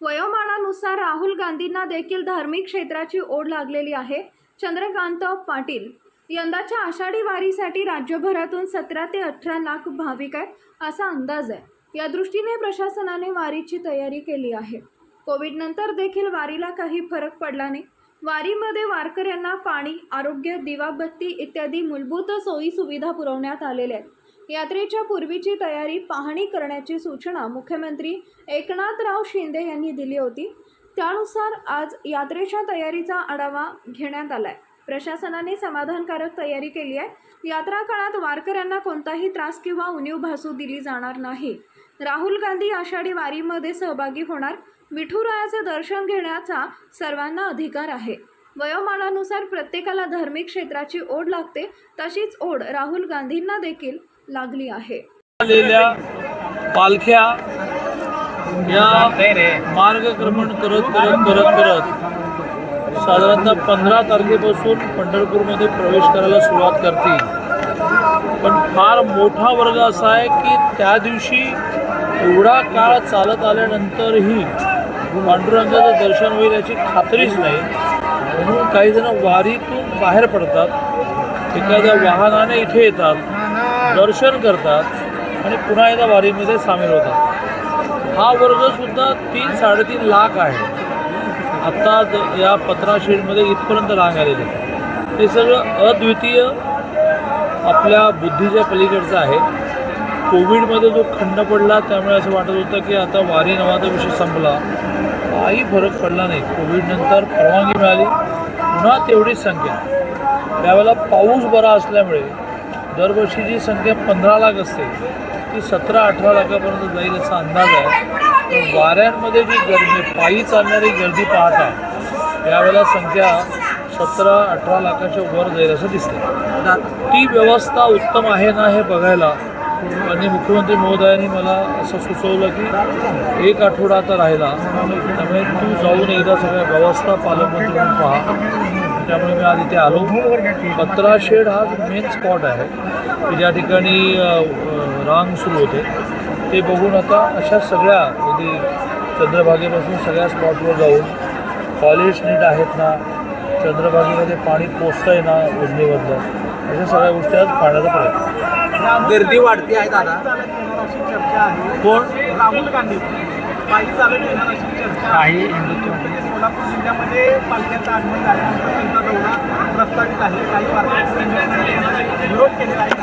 वयोमानानुसार राहुल गांधींना देखील धार्मिक क्षेत्राची ओढ लागलेली आहे. चंद्रकांत पाटील यंदाच्या आषाढी वारीसाठी राज्यभरातून सतरा ते अठरा लाख भाविक आहेत असा अंदाज आहे. या दृष्टीने प्रशासनाने वारीची तयारी केली आहे. कोविडनंतर देखील वारीला काही फरक पडला नाही. वारीमध्ये वारकऱ्यांना पाणी आरोग्य दिवाबत्ती इत्यादी मूलभूत सोयी सुविधा पुरवण्यात आलेल्या आहेत. यात्रेच्या पूर्वीची तयारी पाहणी करण्याची सूचना मुख्यमंत्री एकनाथराव शिंदे यांनी दिली होती. त्यानुसार आज यात्रेच्या तयारीचा आढावा घेण्यात आलाय. प्रशासनाने समाधानकारक तयारी केली आहे. यात्रा काळात वारकऱ्यांना कोणताही त्रास किंवा उणीव भासू दिली जाणार नाही. राहुल गांधी आषाढी वारीमध्ये सहभागी होणार. विठुरायाचे दर्शन घेण्याचा सर्वांना अधिकार आहे. वयोमानानुसार प्रत्येकाला धार्मिक क्षेत्राची ओढ लागते. तशीच ओढ राहुल गांधींना देखील लागली आहे. पालख्या या मार्गक्रमण करत करत करत करत साधारणतः पंधरा तारखेपासून पंढरपूरमध्ये प्रवेश करायला सुरुवात करतील. पण फार मोठा वर्ग असा आहे की त्या दिवशी एवढा काळ चालत आल्यानंतरही पांडुरंगाचं दर्शन होईल याची खात्रीच नाही. म्हणून काही जण वारीतून बाहेर पडतात. एखाद्या वाहनाने इथे येतात. दर्शन करतात आणि पुन्हा एकदा वारीमध्ये सामील होतात. हा वर्ग सुद्धा तीन साडेतीन लाख आहे. आत्ता या पत्रा शेडमध्ये इथपर्यंत रांग आलेली ते सगळं अद्वितीय आपल्या बुद्धीच्या पलीकडचं आहे. कोविडमध्ये जो खंड पडला त्यामुळे असं वाटत होतं की आता वारी नावाचा विषय संपला. काही फरक पडला नाही. कोविडनंतर परवानगी मिळाली. पुन्हा तेवढीच संख्या. त्यावेळेला पाऊस बरा असल्यामुळे दरवर्षी जी संख्या पंधरा लाख असते ती सतरा अठरा लाखापर्यंत जाईल असा अंदाज आहे. वाऱ्यांमध्ये जी गर्दी पायी चालणारी गर्दी पाहता त्यावेळेला संख्या सतरा अठरा लाखाच्या वर जाईल असं दिसतं ती व्यवस्था उत्तम आहे ना हे बघायला आणि मुख्यमंत्री महोदयांनी मला असं सुचवलं की एक आठवडा आता राहिला त्यामुळे तू जाऊन एकदा सगळ्या व्यवस्था पालकमंत्री म्हणून पहा. त्यामुळे मी आज इथे आलो. पत्रा शेड हा मेन स्पॉट आहे की ज्या ठिकाणी रांग सुरू होते ते बघून आता अशा सगळ्या म्हणजे चंद्रभागेपासून सगळ्या स्पॉटवर जाऊन कॉलेज नीट आहेत ना चंद्रभागेमध्ये पाणी पोचतंय ना उजनीमधलं अशा सगळ्या गोष्टी आज पाहण्याचा प्रयत्न. गर्दी वाढती आहे दादा. कोण राहुल गांधी. पायी चालत येणार अशी चर्चा. काही म्हणजे सोलापूर जिल्ह्यामध्ये पालख्यांचा आगमन झाल्यानंतर त्यांचा दौरा प्रस्तावित आहे. काही वारकऱ्यांनी विरोध केलेला आहे.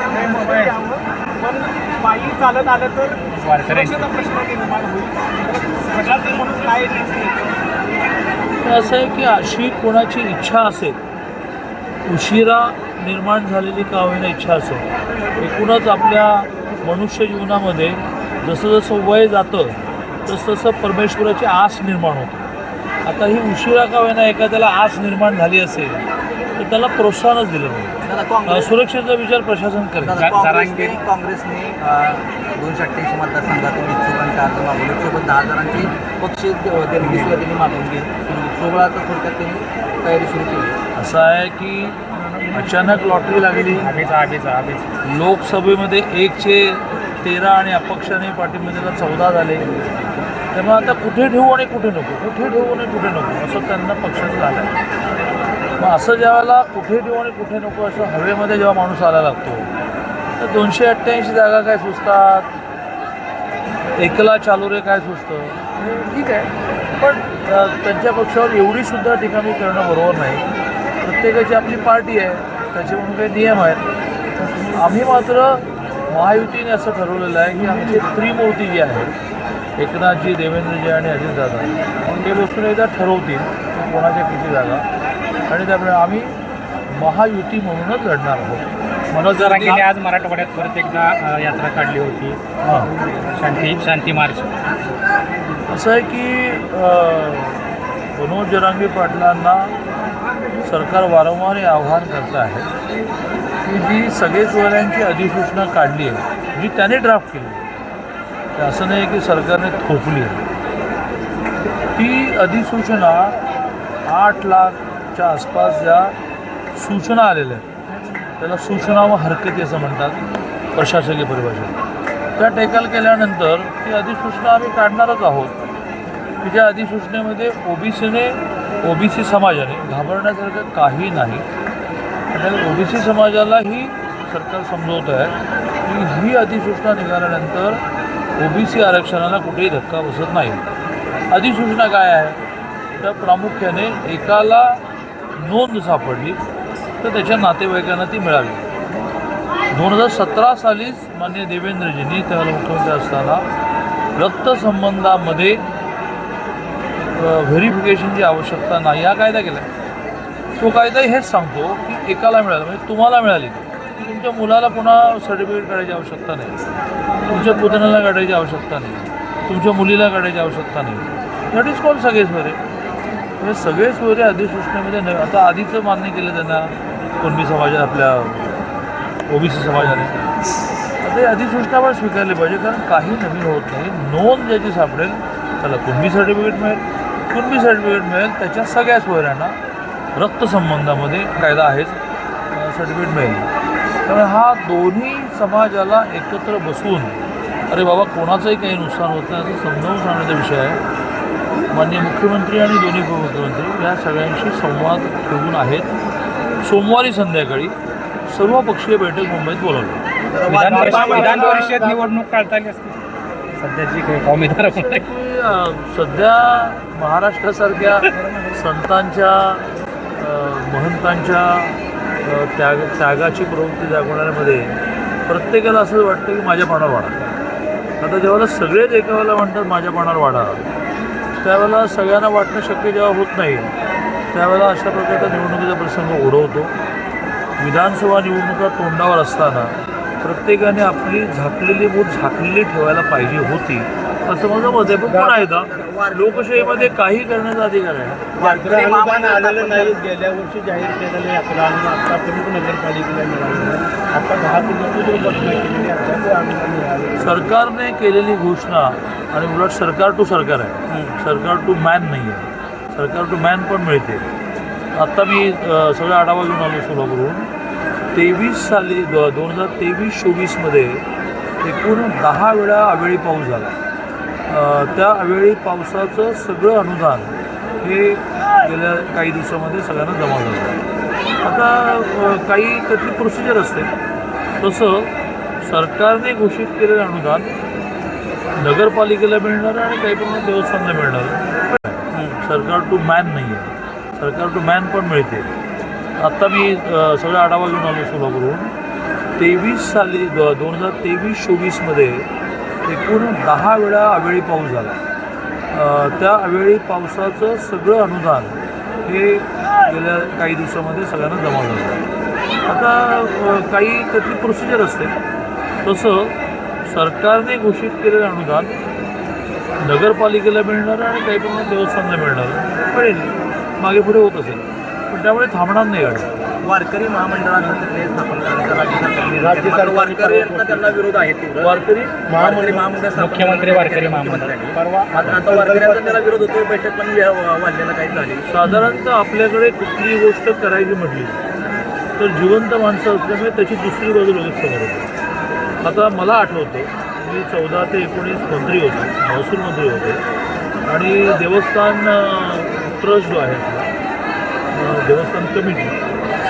पण पायी चालत आलं तर सुरक्षेचा प्रश्न निर्माण होईल. प्रशासन म्हणून काय असं आहे की अशी कोणाची इच्छा असेल उशिरा निर्माण झालेली का होईना इच्छा असेल एकूणच आपल्या मनुष्य जीवनामध्ये जसं जसं वय जातं तसं तसं परमेश्वराची आस निर्माण होते. आता ही उशिरा का होईना एखाद्याला आस निर्माण झाली असेल तर त्याला प्रोत्साहनच दिलं नाही. सुरक्षेचा विचार प्रशासन करेल. काँग्रेसने काँग्रेसने दोनशे अठ्ठ्याऐंशी मतदारसंघातून इच्छुकांची अर्ज मागवले. सोबत दहा हजारांची सुद्धा त्यांनी मागून घेतली. सोहळाचा थोडक्यात त्यांनी तयारी सुरू केली. असं आहे की अचानक लॉटरी लागली. लोकसभेमध्ये एकचे तेरा आणि अपक्षाने पाठीमध्ये चौदा झाले. त्यामुळे आता कुठे ठेवू आणि कुठे नको? कुठे ठेवू आणि कुठे नको? असं त्यांना पक्षात झालं आहे मग असं ज्यावेळेला कुठे ठेवू आणि कुठे नको असं हवेमध्ये जेव्हा माणूस आला लागतो तर दोनशे अठ्ठ्याऐंशी जागा काय सुचतात? एकला चालू रे काय सुचतं? ठीक आहे. पण त्यांच्या पक्षावर एवढीसुद्धा ठिकाणी करणं बरोबर नाही. प्रत्येकाची आपली पार्टी आहे त्याचे म्हणून काही नियम आहेत. आम्ही मात्र महायुतीने असं ठरवलेलं आहे की आमची त्रिमूर्ती जी आहे एकनाथजी देवेंद्रजी आणि अजितदादा ते बसून एकदा ठरवतील कोणाच्या किती जागा. आणि त्यामुळे आम्ही महायुती म्हणूनच लढणार आहोत. मनोज जरांगेने आज मराठवाड्यात परत एकदा यात्रा काढली होती. शांती शांती मार्च. असं आहे की मनोज जरांगे पाटलांना सरकार वारंवार हे आव्हान करत आहे. की जी सगळेच अधिसूचना काढली आहे जी त्याने ड्राफ्ट केली आहे. असं नाही की सरकारने थोपली आहे. ती अधिसूचना आठ लाखच्या आसपास ज्या सूचना आलेल्या आहेत त्याला सूचना व हरकती असं म्हणतात प्रशासकीय परिभाषेत. त्या टेकल केल्यानंतर ती अधिसूचना आम्ही काढणारच आहोत. की ज्या अधिसूचनेमध्ये ओबीसीने ओबीसी समाजाने घाबरण्यासारखं काही नाही. आणि ओबीसी समाजालाही सरकार समजवत आहे की ही अधिसूचना निघाल्यानंतर ओबीसी आरक्षणाला कुठेही धक्का बसत नाही. अधिसूचना काय आहे? तर प्रामुख्याने एकाला नोंद सापडली तर त्याच्या नातेवाईकांना ती मिळाली. दोन हजार सतरा सालीच मान्य देवेंद्रजींनी त्याला मुख्यमंत्री असताना रक्तसंबंधामध्ये व्हेरिफिकेशनची आवश्यकता नाही. हा कायदा केला तो कायदा हेच सांगतो की एकाला मिळालं म्हणजे तुम्हाला मिळाली की तुमच्या मुलाला पुन्हा सर्टिफिकेट काढायची आवश्यकता नाही. तुमच्या पुतण्याला काढायची आवश्यकता नाही. तुमच्या मुलीला काढायची आवश्यकता नाही. दॅट इज कॉल सगळे सोयरे म्हणजे सगळे सोयरे अधिसूचनेमध्ये नव्हे आता आधीचं मान्य केलं त्यांना कुणबी समाजात आपल्या ओबीसी समाजाने. आता हे अधिसूचना पण स्वीकारली पाहिजे कारण काही नवीन होत नाही. नोंद ज्याची सापडेल त्याला कुणबी सर्टिफिकेट मिळेल कुणबी सर्टिफिकेट मिळेल त्याच्या सगळ्या सोयऱ्यांना रक्तसंबंधामध्ये कायदा आहेच सर्टिफिकेट मिळेल. त्यामुळे हा दोन्ही समाजाला एकत्र बसून अरे बाबा कोणाचंही काही नुकसान होत नाही असं समजावून सांगण्याचा विषय आहे. माननीय मुख्यमंत्री आणि दोन्ही उपमुख्यमंत्री या सगळ्यांशी संवाद ठेवून आहेत. सोमवारी संध्याकाळी सर्वपक्षीय बैठक मुंबईत बोलावली. विधान परिषद विधान परिषद निवडणूक काढता आली असती. सध्याची काही उमेदवार सध्या महाराष्ट्रासारख्या संतांच्या महंतांच्या त्याग त्यागाची प्रवृत्ती जागवण्यामध्ये प्रत्येकाला असं वाटतं की माझ्या पानावर वाढा आता जेव्हा सगळेच एका वेळेला म्हणतात माझ्या पानावर वाढा त्यावेळेला सगळ्यांना वाटणं शक्य जेव्हा होत नाही त्यावेळेला अशा प्रकारचा निवडणुकीचा प्रसंग ओढवतो विधानसभा निवडणुका तोंडावर असताना प्रत्येकाने आपली झाकलेली बोट झाकलेली ठेवायला पाहिजे होती. असं माझं मत आहे पण पुन्हा एकदा लोकशाहीमध्ये काही करण्याचा अधिकार आहे. वारकरी अनुदान आलेलं नाही गेल्या वर्षी जाहीर केलेलं आहे आपलं आणि आतापर्यंत नगरपालिकेला मिळालेलं आहे. आता दहा कोटी घोषणा केलेली आहे मिळालं सरकारने केलेली घोषणा आणि उलट सरकार टू सरकार आहे. सरकार टू मॅन नाही आहे सरकार टू मॅन पण मिळते. आत्ता मी अ, सगळा आढावा घेऊन आलो सोलापूरहून. तेवीस साली दोन हजार तेवीस चोवीसमध्ये एकूण दहा वेळा अवेळी पाऊस झाला. त्यावेळी पावसाचं सगळं अनुदान हे गेल्या काही दिवसामध्ये सगळ्यांना जमा झालं आता काही त्यातली प्रोसिजर असते. तसं सरकारने घोषित केलेलं अनुदान नगरपालिकेला मिळणार आणि काही प्रमाणात देवस्थानला मिळणार सरकार टू मॅन नाही आहे. सरकार टू मॅन पण मिळते. आत्ता मी सगळा आढावा घेऊन आलो सोलापूरहून तेवीस साली दोन हजार तेवीस चोवीसमध्ये एकूण दहा वेळा अवेळी पाऊस झाला. त्या अवेळी पावसाचं सगळं अनुदान हे गेल्या काही दिवसामध्ये सगळ्यांना जमा झालं. आता काही त्यातली प्रोसिजर असते. तसं सरकारने घोषित केलेलं अनुदान नगरपालिकेला मिळणार आणि काही प्रमाणात देवस्थानला मिळणार. मिळेल मागे पुढे होत असेल. पण त्यामुळे थांबणार नाही गाडी. वारकरी महामंडळानंतर स्थापन करण्याचा राज्य त्यांना विरोध आहे तीव्र. वारकरी वारकरी महामंडळ स्थापन मुख्यमंत्री वारकरी. परवा आता वारकऱ्यांचा त्याला विरोध होतो बैठक पण वाढलेला काही झाली साधारणतः आपल्याकडे कुठलीही गोष्ट करायची म्हटली तर जिवंत माणसं असल्यामुळे त्याची दुसरी बाजू लगेच समोर होते आता मला आठवतं मी चौदा ते एकोणीस मंत्री होते महसूल मंत्री होते आणि देवस्थान ट्रस्ट जो आहे देवस्थान कमिटी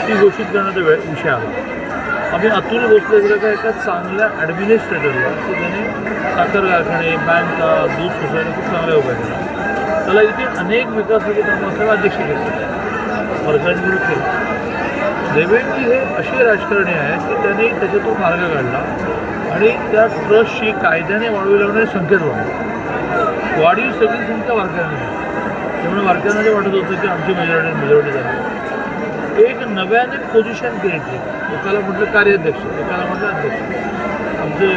ती घोषित करण्याचा वेळ विषय आला आम्ही अतुल भोसलेसारख्या एका चांगल्या ॲडमिनिस्ट्रेटरला की ज्याने साखर कारखाने बँका दूध सोसायटी खूप चांगल्या उभ्या केल्या. त्याला इथे अनेक विकासाचे म्हणजे कामं अध्यक्ष घेतले वर्गांविरुद्ध केलं देवेंद्रजी हे असे राजकारणी आहेत की त्यांनी त्याच्यातून मार्ग काढला आणि त्या ट्रस्टची कायद्याने वाढवी लावणारी संख्येत वाढली. वाढीव सगळी संख्या वारकऱ्यांना त्यामुळे वारकऱ्यांना जे वाटत होतं की आमची मेजॉरिटी मेजॉरिटी झाली. एक नव्याने पोझिशन क्रिएट केली. एकाला म्हटलं कार्याध्यक्ष एकाला म्हटलं अध्यक्ष. आमचे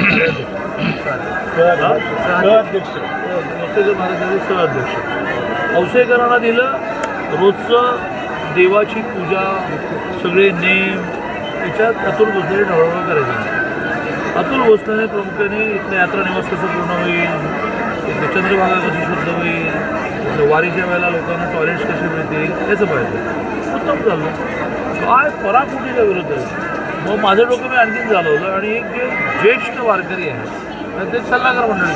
कार्याध्यक्ष. सहअध्यक्ष औसेकर महाराजांचे सहअध्यक्ष औसेकरांना दिलं रोजचं देवाची पूजा सगळे नेम याच्यात अतुल भोसले ढवळवळ करायचे. अतुल भोसलेने प्रामुख्याने इथलं यात्रा निवास कसं पूर्ण होईल? इथलं चंद्रभागा कशी शुद्ध होईल? इथलं वारीच्या वेळेला लोकांना टॉयलेट्स कसे मिळतील? याचं पाहिजे. उत्तम चाललं काय पराकुटीच्या विरोध आहे. मग माझं डोकं मी आणखीन झालं होतं आणि एक जे ज्येष्ठ वारकरी आहेत ते सल्लागार मंडळ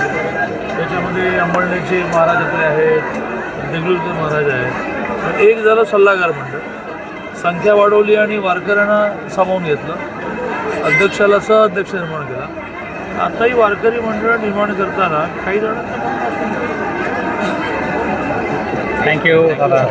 त्याच्यामध्ये अंबळनेचे महाराज आपले आहेत देगलूरचे महाराज आहेत. एक झालं सल्लागार मंडळ. संख्या वाढवली आणि वारकऱ्यांना सामावून घेतलं. अध्यक्षाला सहअध्यक्ष निर्माण केला. आताही वारकरी मंडळ निर्माण करताना काही जणांना थँक्यू दादा.